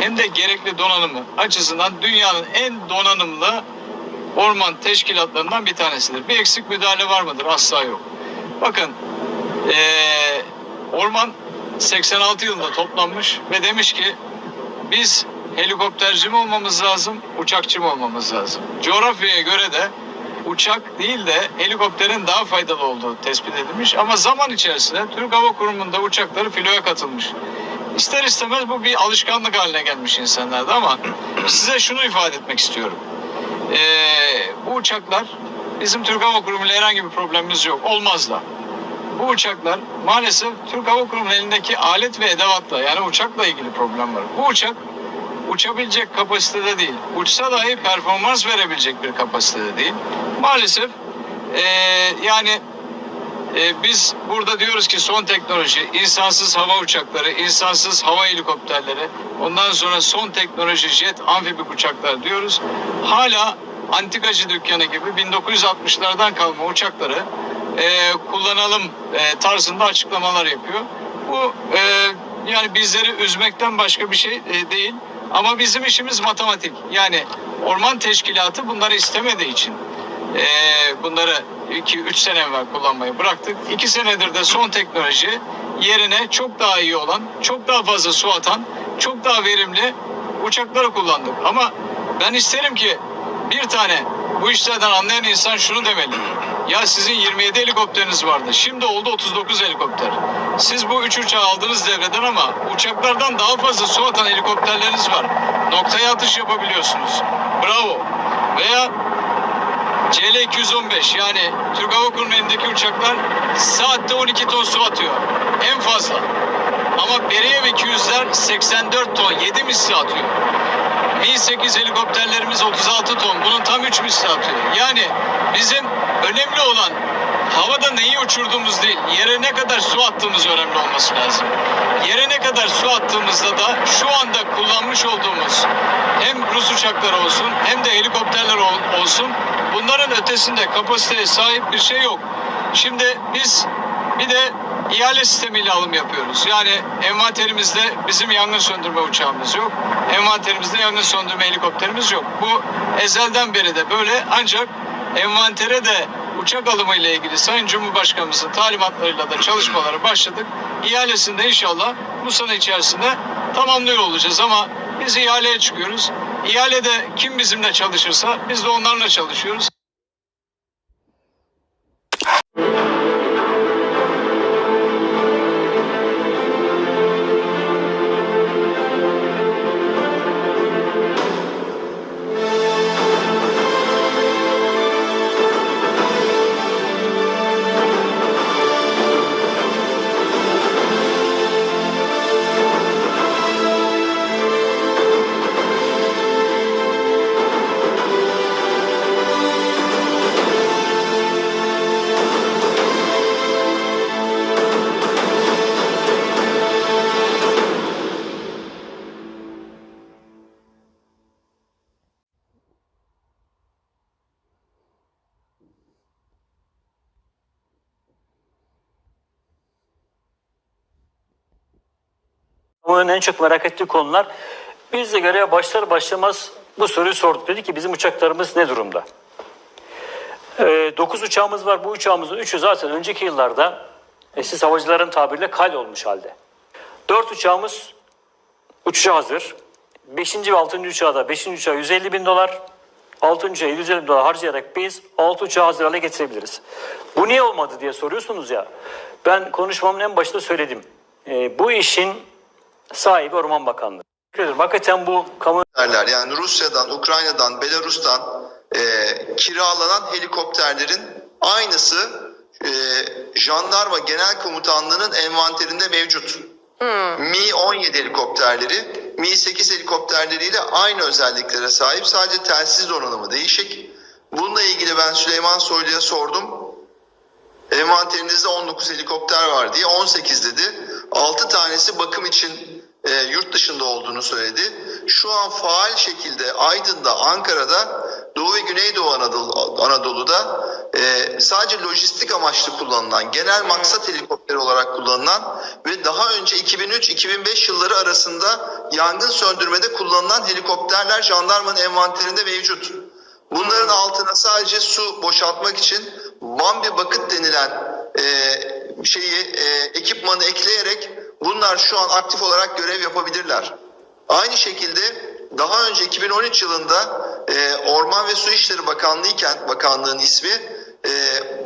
hem de gerekli donanımı açısından dünyanın en donanımlı orman teşkilatlarından bir tanesidir. Bir eksik müdahale var mıdır? Asla yok. Bakın eee, orman 86 yılında toplanmış ve demiş ki biz helikopterci mi olmamız lazım, uçakçı mı olmamız lazım? Coğrafyaya göre de uçak değil de helikopterin daha faydalı olduğu tespit edilmiş. Ama zaman içerisinde Türk Hava Kurumu'nda uçakları filoya katılmış. İster istemez bu bir alışkanlık haline gelmiş insanlarda ama size şunu ifade etmek istiyorum. Ee, bu uçaklar bizim Türk Hava Kurumu ile herhangi bir problemimiz yok. Olmaz da. Bu uçaklar maalesef Türk Hava Kurumu'nun elindeki alet ve edevatla yani uçakla ilgili problem var. Bu uçak uçabilecek kapasitede değil. Uçsa dahi performans verebilecek bir kapasitede değil. Maalesef eee, yani e, biz burada diyoruz ki son teknoloji, insansız hava uçakları, insansız hava helikopterleri, ondan sonra son teknoloji jet amfibik uçaklar diyoruz. Hala antikacı dükkanı gibi 1960'lardan kalma uçakları e, kullanalım e, tarzında açıklamalar yapıyor. Bu e, yani bizleri üzmekten başka bir şey e, değil. Ama bizim işimiz matematik. Yani orman teşkilatı bunları istemediği için ee, bunları 2-3 sene evvel kullanmayı bıraktık. 2 senedir de son teknoloji yerine çok daha iyi olan, çok daha fazla su atan, çok daha verimli uçakları kullandık. Ama ben isterim ki bir tane bu işlerden anlayan insan şunu demeli. Ya sizin 27 helikopteriniz vardı. Şimdi oldu 39 helikopter. Siz bu 3 uçağı aldınız devreden ama uçaklardan daha fazla su atan helikopterleriniz var. Noktaya atış yapabiliyorsunuz. Bravo. Veya CL-215 yani Türk Hava Kurumu'nun elindeki uçaklar saatte 12 ton su atıyor. En fazla. Ama Beriyev 200'ler 84 ton 7 misli atıyor. Mi-8 helikopterlerimiz 36 ton. Bunun tam 3 misli atıyor. Yani bizim önemli olan havada neyi uçurduğumuz değil, yere ne kadar su attığımız önemli olması lazım. Yere ne kadar su attığımızda da şu anda kullanmış olduğumuz hem Rus uçakları olsun hem de helikopterler ol- olsun bunların ötesinde kapasiteye sahip bir şey yok. Şimdi biz bir de ihale sistemiyle alım yapıyoruz. Yani envanterimizde bizim yangın söndürme uçağımız yok. Envanterimizde yangın söndürme helikopterimiz yok. Bu ezelden beri de böyle ancak envantere de uçak alımı ile ilgili Sayın Cumhurbaşkanımızın talimatlarıyla da çalışmalara başladık. İhalesinde inşallah bu sene içerisinde tamamlıyor olacağız ama biz ihaleye çıkıyoruz. İhalede kim bizimle çalışırsa biz de onlarla çalışıyoruz. Kamuoyunun en çok merak ettiği konular. Biz de göreve başlar başlamaz bu soruyu sorduk. Dedi ki bizim uçaklarımız ne durumda? 9 uçağımız var. Bu uçağımızın 3'ü zaten önceki yıllarda e, siz havacıların tabiriyle kal olmuş halde. 4 uçağımız uçuşa hazır. 5. ve 6. uçağı da 5. uçağı 150 bin dolar. 6. uçağı 750 bin dolar harcayarak biz 6 uçağı hazır hale getirebiliriz. Bu niye olmadı diye soruyorsunuz ya. Ben konuşmamın en başında söyledim. E, bu işin sahibi Orman Bakanlığı. Hakikaten bu kamu yani Rusya'dan, Ukrayna'dan, Belarus'tan e, kiralanan helikopterlerin aynısı e, jandarma genel komutanlığının envanterinde mevcut. Mi-17 helikopterleri Mi-8 helikopterleriyle aynı özelliklere sahip sadece telsiz donanımı değişik. Bununla ilgili ben Süleyman Soylu'ya sordum. Envanterinizde 19 helikopter var diye 18 dedi. 6 tanesi bakım için e, yurt dışında olduğunu söyledi. Şu an faal şekilde Aydın'da, Ankara'da Doğu ve Güneydoğu Anadolu, Anadolu'da e, sadece lojistik amaçlı kullanılan, genel maksat helikopteri olarak kullanılan ve daha önce 2003-2005 yılları arasında yangın söndürmede kullanılan helikopterler jandarmanın envanterinde mevcut. Bunların altına sadece su boşaltmak için Bambi Bakıt denilen e, şeyi e, ekipmanı ekleyerek bunlar şu an aktif olarak görev yapabilirler. Aynı şekilde daha önce 2013 yılında e, Orman ve Su İşleri Bakanlığı iken bakanlığın ismi e,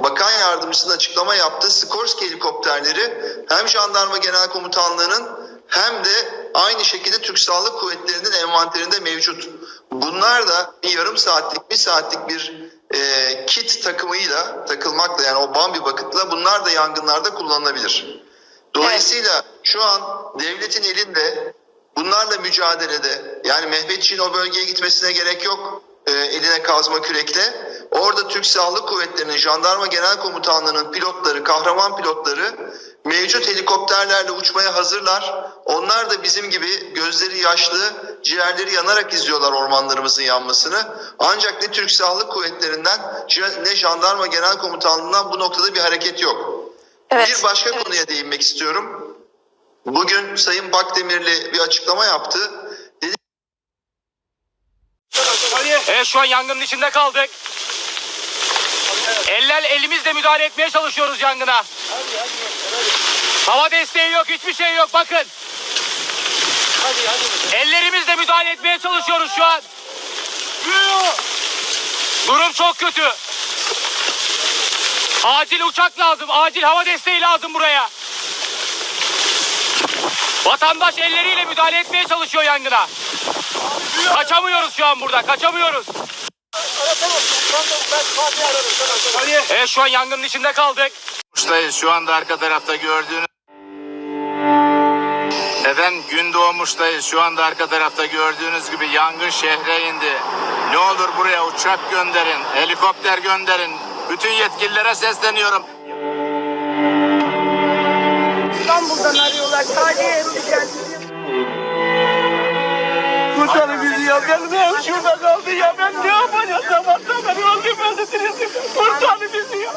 bakan yardımcısının açıklama yaptığı Skorsky helikopterleri hem Jandarma Genel Komutanlığı'nın hem de aynı şekilde Türk Silahlı Kuvvetleri'nin envanterinde mevcut. Bunlar da bir yarım saatlik, bir saatlik bir e, kit takımıyla takılmakla yani o Bambi bakıtla bunlar da yangınlarda kullanılabilir. Dolayısıyla şu an devletin elinde bunlarla mücadelede yani Mehmetçiğin o bölgeye gitmesine gerek yok e, eline kazma kürekle. Orada Türk Silahlı Kuvvetleri'nin, Jandarma Genel Komutanlığı'nın pilotları, kahraman pilotları mevcut helikopterlerle uçmaya hazırlar. Onlar da bizim gibi gözleri yaşlı, ciğerleri yanarak izliyorlar ormanlarımızın yanmasını. Ancak ne Türk Silahlı Kuvvetleri'nden ne Jandarma Genel Komutanlığı'ndan bu noktada bir hareket yok. Evet. Bir başka konuya değinmek istiyorum. Bugün Sayın Bakdemirli bir açıklama yaptı. Dedi Evet şu an yangının içinde kaldık. Eller elimizle müdahale etmeye çalışıyoruz yangına. Hava desteği yok, hiçbir şey yok bakın. Ellerimizle müdahale etmeye çalışıyoruz şu an. Durum çok kötü. Acil uçak lazım, acil hava desteği lazım buraya. Vatandaş elleriyle müdahale etmeye çalışıyor yangına. Kaçamıyoruz şu an burada, kaçamıyoruz. Evet şu an yangının içinde kaldık. Doğmuştayız. Şu anda arka tarafta gördüğünüz Efendim gün doğmuştayız. Şu anda arka tarafta gördüğünüz gibi yangın şehre indi. Ne olur buraya uçak gönderin, helikopter gönderin. Bütün yetkililere sesleniyorum. İstanbul'dan arıyorlar. Yapacağız. Kurtarın bizi ya. Benim ev şurada kaldı ya. Ben ne yapacağım? Sabahtan beri öldüm öldüm. Kurtarın bizi ya.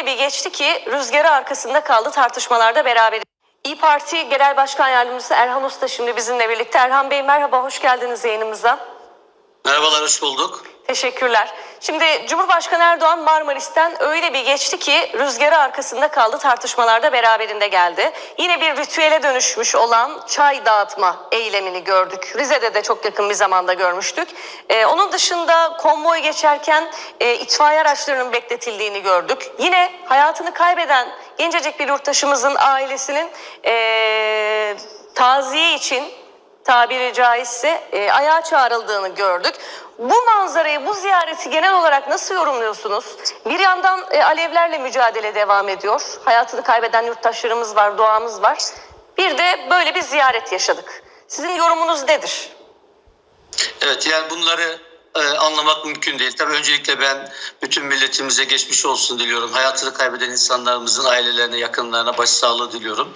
Öyle bir geçti ki rüzgarı arkasında kaldı tartışmalarda beraber. İyi Parti Genel Başkan Yardımcısı Erhan Usta şimdi bizimle birlikte. Erhan Bey merhaba, hoş geldiniz yayınımıza. Merhabalar, hoş bulduk. Teşekkürler. Şimdi Cumhurbaşkanı Erdoğan Marmaris'ten öyle bir geçti ki rüzgarı arkasında kaldı tartışmalarda beraberinde geldi. Yine bir ritüele dönüşmüş olan çay dağıtma eylemini gördük. Rize'de de çok yakın bir zamanda görmüştük. Ee, onun dışında konvoy geçerken e, itfaiye araçlarının bekletildiğini gördük. Yine hayatını kaybeden gencecik bir yurttaşımızın ailesinin e, taziye için tabiri caizse e, ayağa çağrıldığını gördük. Bu manzarayı, bu ziyareti genel olarak nasıl yorumluyorsunuz? Bir yandan e, alevlerle mücadele devam ediyor. Hayatını kaybeden yurttaşlarımız var, doğamız var. Bir de böyle bir ziyaret yaşadık. Sizin yorumunuz nedir? Evet, yani bunları e, anlamak mümkün değil. Tabii öncelikle ben bütün milletimize geçmiş olsun diliyorum. Hayatını kaybeden insanlarımızın ailelerine, yakınlarına başsağlığı diliyorum.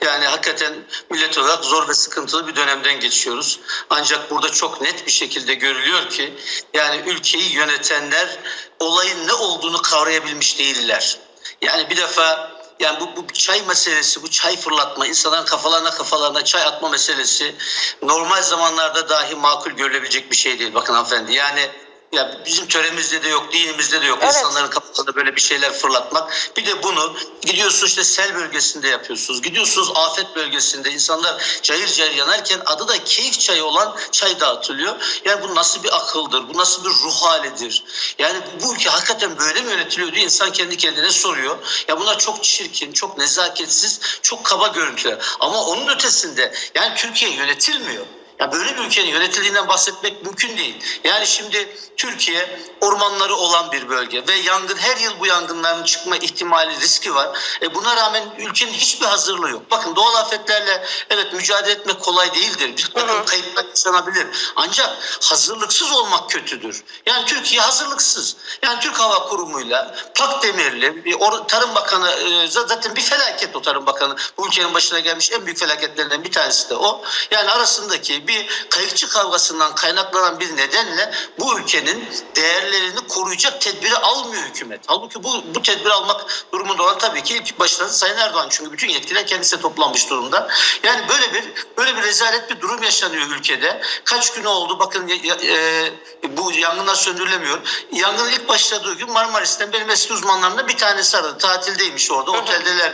Yani hakikaten millet olarak zor ve sıkıntılı bir dönemden geçiyoruz. Ancak burada çok net bir şekilde görülüyor ki yani ülkeyi yönetenler olayın ne olduğunu kavrayabilmiş değiller. Yani bir defa yani bu, bu çay meselesi, bu çay fırlatma, insanların kafalarına kafalarına çay atma meselesi normal zamanlarda dahi makul görülebilecek bir şey değil. Bakın hanımefendi yani ya bizim töremizde de yok, dinimizde de yok. Evet. İnsanların kafasında böyle bir şeyler fırlatmak. Bir de bunu gidiyorsunuz işte sel bölgesinde yapıyorsunuz. Gidiyorsunuz afet bölgesinde insanlar cayır cayır yanarken adı da keyif çayı olan çay dağıtılıyor. Yani bu nasıl bir akıldır? Bu nasıl bir ruh halidir? Yani bu ülke hakikaten böyle mi yönetiliyor diye insan kendi kendine soruyor. Ya bunlar çok çirkin, çok nezaketsiz, çok kaba görüntüler. Ama onun ötesinde yani Türkiye yönetilmiyor. Ya böyle bir ülkenin yönetildiğinden bahsetmek mümkün değil. Yani şimdi Türkiye ormanları olan bir bölge ve yangın her yıl bu yangınların çıkma ihtimali riski var. E buna rağmen ülkenin hiçbir hazırlığı yok. Bakın doğal afetlerle evet mücadele etmek kolay değildir. Bir takım kayıplar yaşanabilir. Ancak hazırlıksız olmak kötüdür. Yani Türkiye hazırlıksız. Yani Türk Hava Kurumu'yla Pak Demirli, bir or- Tarım Bakanı e, zaten bir felaket o Tarım Bakanı. Bu ülkenin başına gelmiş en büyük felaketlerinden bir tanesi de o. Yani arasındaki bir kayıkçı kavgasından kaynaklanan bir nedenle bu ülkenin değerlerini koruyacak tedbiri almıyor hükümet. Halbuki bu, bu tedbiri almak durumunda olan tabii ki ilk başta Sayın Erdoğan çünkü bütün yetkiler kendisine toplanmış durumda. Yani böyle bir böyle bir rezalet bir durum yaşanıyor ülkede. Kaç gün oldu bakın e, bu yangınlar söndürülemiyor. Yangının ilk başladığı gün Marmaris'ten benim eski uzmanlarımdan bir tanesi aradı. Tatildeymiş orada oteldeler.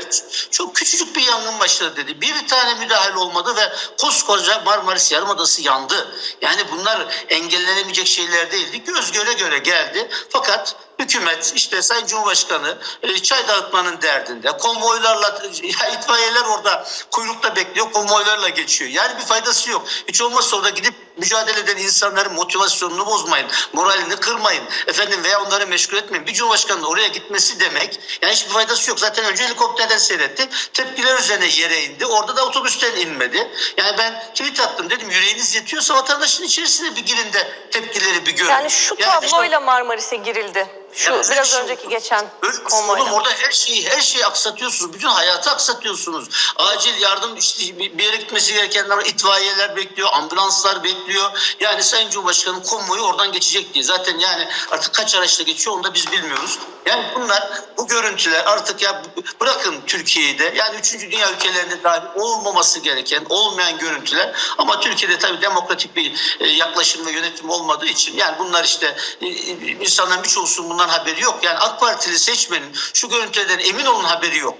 Çok küçücük bir yangın başladı dedi. Bir tane müdahale olmadı ve koskoca Marmaris Yarımadası yandı. Yani bunlar engellenemeyecek şeyler değildi. Göz göre göre geldi. Fakat hükümet işte Sayın Cumhurbaşkanı e, çay dağıtmanın derdinde. Konvoylarla ya itfaiyeler orada kuyrukta bekliyor. Konvoylarla geçiyor. Yani bir faydası yok. Hiç olmazsa orada gidip mücadele eden insanların motivasyonunu bozmayın. Moralini kırmayın. Efendim veya onları meşgul etmeyin. Bir Cumhurbaşkanı'nın oraya gitmesi demek yani hiçbir faydası yok. Zaten önce helikopterden seyretti. Tepkiler üzerine yere indi. Orada da otobüsten inmedi. Yani ben tweet attım dedim yüreğiniz yetiyorsa vatandaşın içerisine bir girin de tepkileri bir görün. Yani şu Yani işte- tabloyla Marmaris'e girildi. Şu Ya böyle biraz bir şey önceki geçen Böyle oğlum orada her şeyi her şeyi aksatıyorsunuz. Bütün hayatı aksatıyorsunuz. Acil yardım işte bir yere gitmesi gerekenler itfaiyeler bekliyor, ambulanslar bekliyor. Yani Sayın Cumhurbaşkanı konvoyu oradan geçecek diye. Zaten yani artık kaç araçla geçiyor onu da biz bilmiyoruz. Yani bunlar bu görüntüler artık ya bırakın Türkiye'yi de yani 3. dünya ülkelerinde dahi olmaması gereken olmayan görüntüler ama Türkiye'de tabii demokratik bir e, yaklaşım ve yönetim olmadığı için yani bunlar işte e, e, insanların birçoğusunun bundan haberi yok. Yani AK Partili seçmenin şu görüntülerden emin olun haberi yok.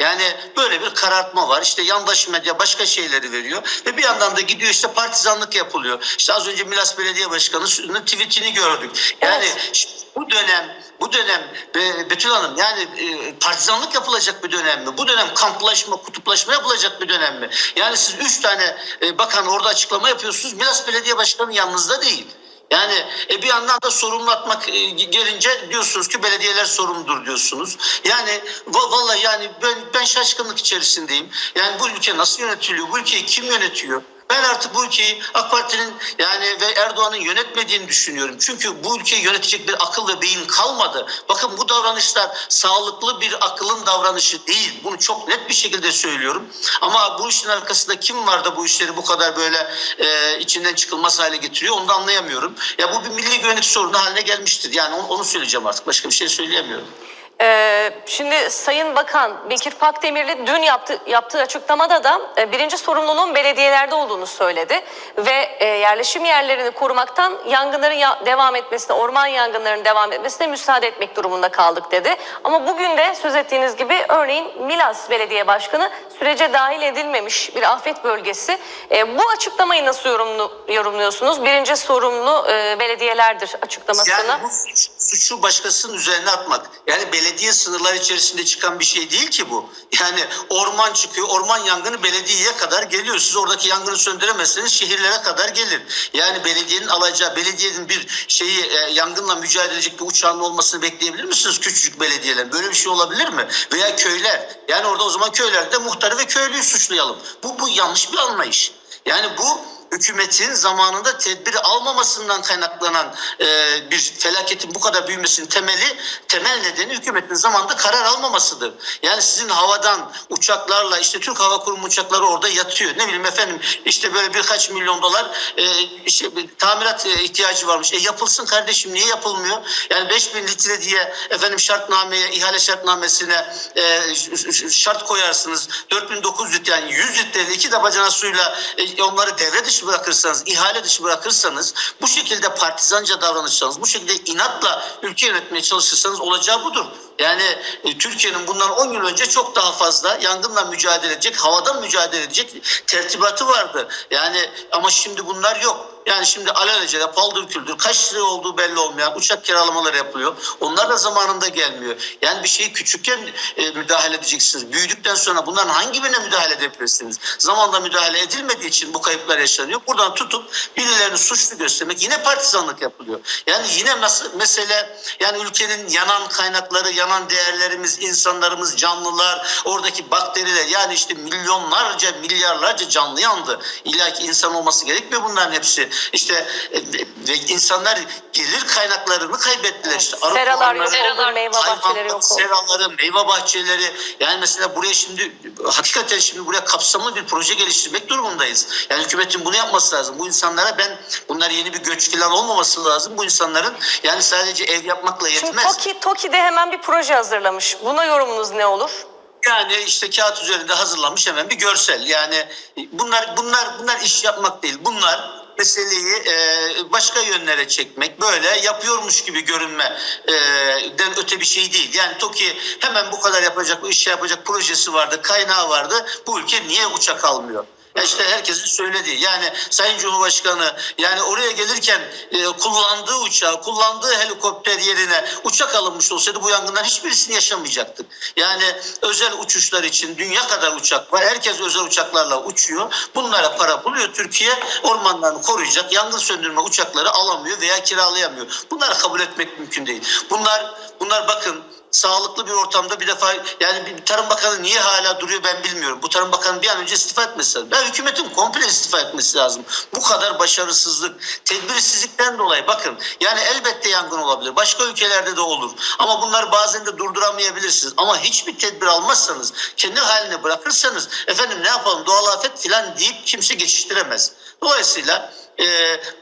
Yani böyle bir karartma var. İşte yandaş medya başka şeyleri veriyor. Ve bir yandan da gidiyor işte partizanlık yapılıyor. İşte az önce Milas Belediye Başkanı'nın tweetini gördük. Yani Evet. bu dönem bu dönem e, Betül Hanım yani e, partizanlık yapılacak bir dönem mi? Bu dönem kamplaşma, kutuplaşma yapılacak bir dönem mi? Yani siz üç tane e, bakan orada açıklama yapıyorsunuz. Milas Belediye Başkanı yanınızda değil. Yani e, bir yandan da sorumlu atmak e, gelince diyorsunuz ki belediyeler sorumludur diyorsunuz. Yani va- vallahi yani ben, ben şaşkınlık içerisindeyim. Yani bu ülke nasıl yönetiliyor? Bu ülkeyi kim yönetiyor? Ben artık bu ülkeyi AK Parti'nin yani ve Erdoğan'ın yönetmediğini düşünüyorum. Çünkü bu ülkeyi yönetecek bir akıl ve beyin kalmadı. Bakın bu davranışlar sağlıklı bir akılın davranışı değil. Bunu çok net bir şekilde söylüyorum. Ama bu işin arkasında kim var da bu işleri bu kadar böyle e, içinden çıkılmaz hale getiriyor onu da anlayamıyorum. Ya bu bir milli güvenlik sorunu haline gelmiştir. Yani onu, onu söyleyeceğim artık. Başka bir şey söyleyemiyorum. Ee, şimdi Sayın Bakan Bekir Pakdemirli dün yaptı, yaptığı açıklamada da e, birinci sorumluluğun belediyelerde olduğunu söyledi. Ve e, yerleşim yerlerini korumaktan yangınların ya- devam etmesine, orman yangınlarının devam etmesine müsaade etmek durumunda kaldık dedi. Ama bugün de söz ettiğiniz gibi örneğin Milas Belediye Başkanı sürece dahil edilmemiş bir afet bölgesi. E, bu açıklamayı nasıl yorumlu, yorumluyorsunuz? Birinci sorumlu e, belediyelerdir açıklamasını. Yani bu suç- suçu başkasının üzerine atmak. Yani belediye sınırları içerisinde çıkan bir şey değil ki bu. Yani orman çıkıyor, orman yangını belediyeye kadar geliyor. Siz oradaki yangını söndüremezseniz şehirlere kadar gelir. Yani belediyenin alacağı, belediyenin bir şeyi e, yangınla mücadele edecek bir uçağın olmasını bekleyebilir misiniz küçücük belediyeler? Böyle bir şey olabilir mi? Veya köyler. Yani orada o zaman köylerde muhtarı ve köylüyü suçlayalım. Bu, bu yanlış bir anlayış. Yani bu hükümetin zamanında tedbiri almamasından kaynaklanan e, bir felaketin bu kadar büyümesinin temeli temel nedeni hükümetin zamanında karar almamasıdır. Yani sizin havadan uçaklarla işte Türk Hava Kurumu uçakları orada yatıyor. Ne bileyim efendim işte böyle birkaç milyon dolar e, işte bir tamirat e, ihtiyacı varmış. E yapılsın kardeşim niye yapılmıyor? Yani 5000 litre diye efendim şartnameye ihale şartnamesine e, şart koyarsınız. 4900 litre yani 100 litre iki de bacana suyla e, onları devre dışı bırakırsanız, ihale dışı bırakırsanız, bu şekilde partizanca davranırsanız, bu şekilde inatla ülke yönetmeye çalışırsanız olacağı budur. Yani e, Türkiye'nin bundan 10 yıl önce çok daha fazla yangınla mücadele edecek, havadan mücadele edecek tertibatı vardı. Yani ama şimdi bunlar yok. Yani şimdi alelacele paldır küldür kaç lira olduğu belli olmayan uçak kiralamaları yapılıyor. Onlar da zamanında gelmiyor. Yani bir şeyi küçükken e, müdahale edeceksiniz. Büyüdükten sonra bunların hangi birine müdahale edebilirsiniz? Zamanında müdahale edilmediği için bu kayıplar yaşanıyor. Buradan tutup birilerini suçlu göstermek yine partizanlık yapılıyor. Yani yine nasıl mesele yani ülkenin yanan kaynakları, yanan değerlerimiz, insanlarımız, canlılar, oradaki bakteriler yani işte milyonlarca, milyarlarca canlı yandı. İlla ki insan olması gerekmiyor bunların hepsi. İşte e, ve insanlar gelir kaynaklarını kaybettiler. İşte arı Seralar yok oldu, meyve bahçeleri yok oldu. Seraları, meyve bahçeleri yani mesela buraya şimdi hakikaten şimdi buraya kapsamlı bir proje geliştirmek durumundayız. Yani hükümetin bunu yapması lazım. Bu insanlara ben bunlar yeni bir göç falan olmaması lazım. Bu insanların yani sadece ev yapmakla Şimdi yetmez. TOKİ, TOKİ'de hemen bir proje hazırlamış. Buna yorumunuz ne olur? Yani işte kağıt üzerinde hazırlanmış hemen bir görsel. Yani bunlar bunlar bunlar iş yapmak değil. Bunlar meseleyi e, başka yönlere çekmek, böyle yapıyormuş gibi görünme e, öte bir şey değil. Yani TOKİ hemen bu kadar yapacak, bu işi yapacak projesi vardı, kaynağı vardı. Bu ülke niye uçak almıyor? İşte herkesin söylediği yani Sayın Cumhurbaşkanı yani oraya gelirken e, kullandığı uçağı, kullandığı helikopter yerine uçak alınmış olsaydı bu yangından hiçbirisini yaşamayacaktık. Yani özel uçuşlar için dünya kadar uçak var. Herkes özel uçaklarla uçuyor. Bunlara para buluyor. Türkiye ormanlarını koruyacak yangın söndürme uçakları alamıyor veya kiralayamıyor. Bunları kabul etmek mümkün değil. Bunlar bunlar bakın sağlıklı bir ortamda bir defa yani bir Tarım Bakanı niye hala duruyor ben bilmiyorum. Bu Tarım Bakanı bir an önce istifa etmesi lazım. Ya hükümetin komple istifa etmesi lazım. Bu kadar başarısızlık, tedbirsizlikten dolayı bakın yani elbette yangın olabilir. Başka ülkelerde de olur. Ama bunları bazen de durduramayabilirsiniz. Ama hiçbir tedbir almazsanız, kendi haline bırakırsanız efendim ne yapalım doğal afet filan deyip kimse geçiştiremez. Dolayısıyla e,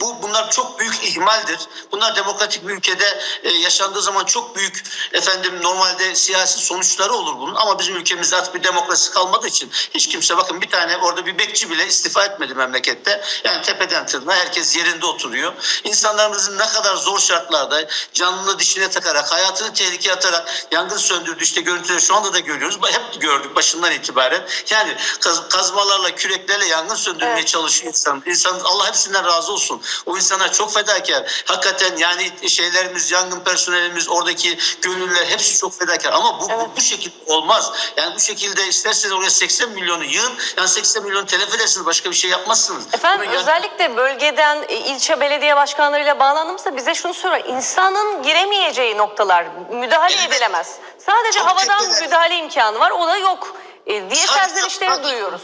bu bunlar çok büyük ihmaldir. Bunlar demokratik bir ülkede e, yaşandığı zaman çok büyük efendim normalde siyasi sonuçları olur bunun ama bizim ülkemizde artık bir demokrasi kalmadığı için hiç kimse bakın bir tane orada bir bekçi bile istifa etmedi memlekette. Yani tepeden tırnağa herkes yerinde oturuyor. İnsanlarımızın ne kadar zor şartlarda canını dişine takarak hayatını tehlikeye atarak yangın söndürdü işte görüntüleri şu anda da görüyoruz. Hep gördük başından itibaren. Yani kaz- kazmalarla küreklerle yangın söndürmeye Evet. çalışıyor insan. İnsan Allah hepsinden razı olsun. O insanlar çok fedakar. Hakikaten yani şeylerimiz, yangın personelimiz, oradaki gönüllüler hepsi çok fedakar. Ama bu, bu, bu şekilde olmaz. Yani bu şekilde isterseniz oraya 80 milyonu yığın. Yani 80 milyon telef edersiniz. Başka bir şey yapmazsınız. Efendim yani- özellikle bölgeden e, ilçe belediye başkanlarıyla bağlandığımızda bize şunu soruyor. İnsanın giremeyeceği noktalar müdahale Evet. edilemez. Sadece Çok havadan müdahale imkanı var. O da yok e, diye serzenişleri duyuyoruz.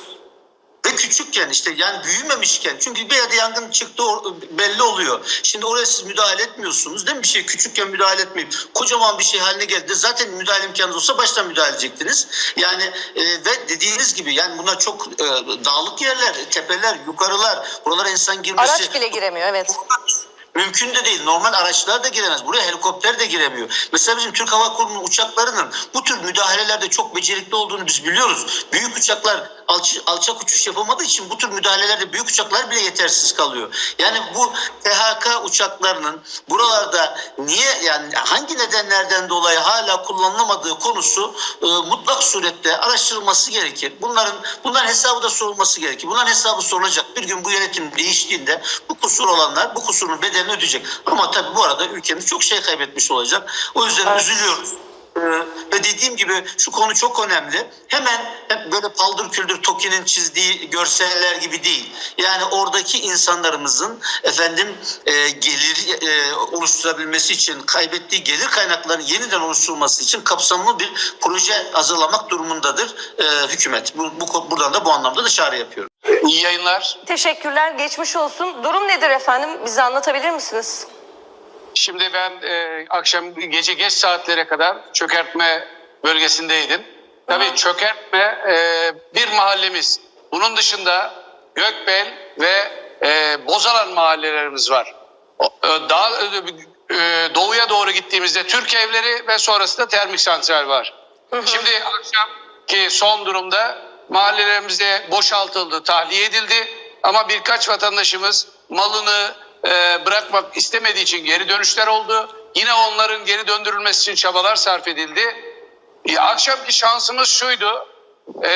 Ve küçükken işte yani büyümemişken çünkü bir yerde yangın çıktı belli oluyor. Şimdi oraya siz müdahale etmiyorsunuz değil mi? Bir şey küçükken müdahale etmeyip kocaman bir şey haline geldi. Zaten müdahale imkanınız olsa baştan müdahale edecektiniz. Yani e, ve dediğiniz gibi yani bunlar çok e, dağlık yerler, tepeler, yukarılar. Buralara insan girmesi Araç bile giremiyor evet. Mümkün de değil. Normal araçlar da giremez. Buraya helikopter de giremiyor. Mesela bizim Türk Hava Kurumu'nun uçaklarının bu tür müdahalelerde çok becerikli olduğunu biz biliyoruz. Büyük uçaklar alç- alçak uçuş yapamadığı için bu tür müdahalelerde büyük uçaklar bile yetersiz kalıyor. Yani bu THK uçaklarının buralarda niye yani hangi nedenlerden dolayı hala kullanılamadığı konusu e, mutlak surette araştırılması gerekir. Bunların bunların hesabı da sorulması gerekir. Bunların hesabı sorulacak. Bir gün bu yönetim değiştiğinde bu kusur olanlar bu kusurun bedelini ödeyecek. Ama tabii bu arada ülkemiz çok şey kaybetmiş olacak. O yüzden Evet. üzülüyoruz. Ee, ve dediğim gibi şu konu çok önemli. Hemen hep böyle paldır küldür Toki'nin çizdiği görseller gibi değil. Yani oradaki insanlarımızın efendim e, gelir e, oluşturabilmesi için kaybettiği gelir kaynaklarının yeniden oluşturulması için kapsamlı bir proje hazırlamak durumundadır e, hükümet. Bu, bu, buradan da bu anlamda da çağrı yapıyorum. İyi yayınlar. Teşekkürler. Geçmiş olsun. Durum nedir efendim? Bize anlatabilir misiniz? Şimdi ben e, akşam gece geç saatlere kadar çökertme bölgesindeydim. Tabii çökertme e, bir mahallemiz. Bunun dışında Gökbel ve e, Bozalan mahallelerimiz var. O, e, Daha e, doğuya doğru gittiğimizde Türk evleri ve sonrasında termik santral var. Şimdi akşamki son durumda mahallelerimize boşaltıldı, tahliye edildi. Ama birkaç vatandaşımız malını e, bırakmak istemediği için geri dönüşler oldu. Yine onların geri döndürülmesi için çabalar sarf edildi. e, akşamki şansımız şuydu. E,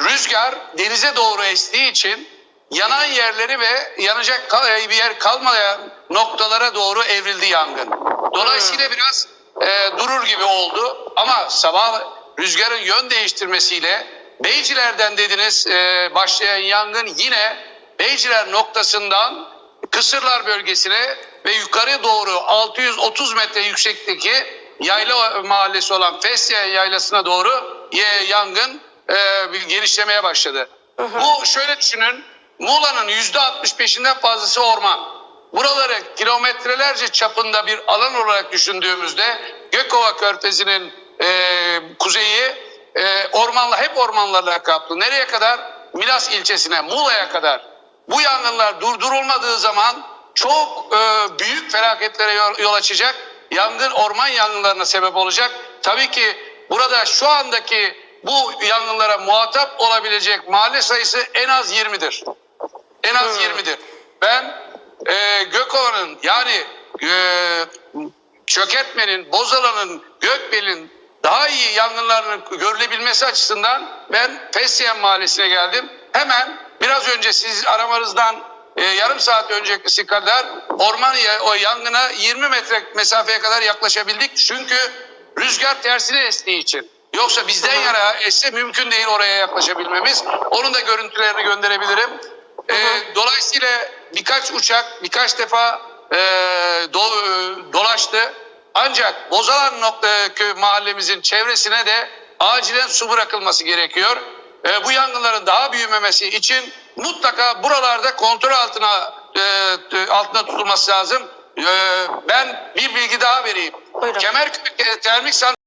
rüzgar denize doğru estiği için yanan yerleri ve yanacak kal- bir yer kalmayan noktalara doğru evrildi yangın. Dolayısıyla biraz e, durur gibi oldu ama sabah rüzgarın yön değiştirmesiyle Beyciler'den dediniz e, başlayan yangın yine Beyciler noktasından Kısırlar bölgesine ve yukarı doğru 630 metre yüksekteki yayla mahallesi olan Fesya yaylasına doğru yangın e, genişlemeye başladı. Bu şöyle düşünün Muğla'nın %65'inden fazlası orman. Buraları kilometrelerce çapında bir alan olarak düşündüğümüzde Gökova Körfezi'nin e, kuzeyi e, ormanla hep ormanlarla kaplı. Nereye kadar? Milas ilçesine, Muğla'ya kadar. Bu yangınlar durdurulmadığı zaman çok e, büyük felaketlere yol, yol açacak. Yangın orman yangınlarına sebep olacak. Tabii ki burada şu andaki bu yangınlara muhatap olabilecek mahalle sayısı en az 20'dir. En az 20'dir. Ben e, Gökova'nın yani e, Çökertme'nin, Bozalan'ın, Gökbel'in daha iyi yangınlarının görülebilmesi açısından ben Fesleğen Mahallesi'ne geldim. Hemen biraz önce siz aramanızdan e, yarım saat öncesi kadar orman o yangına 20 metre mesafeye kadar yaklaşabildik. Çünkü rüzgar tersine estiği için. Yoksa bizden yana esse mümkün değil oraya yaklaşabilmemiz. Onun da görüntülerini gönderebilirim. E, dolayısıyla birkaç uçak birkaç defa e, do- e, dolaştı. Ancak Bozalan nokta köy mahallemizin çevresine de acilen su bırakılması gerekiyor. E, bu yangınların daha büyümemesi için mutlaka buralarda kontrol altına e, e, altına tutulması lazım. E, ben bir bilgi daha vereyim. Buyurun. Kemerköy Termik Santrali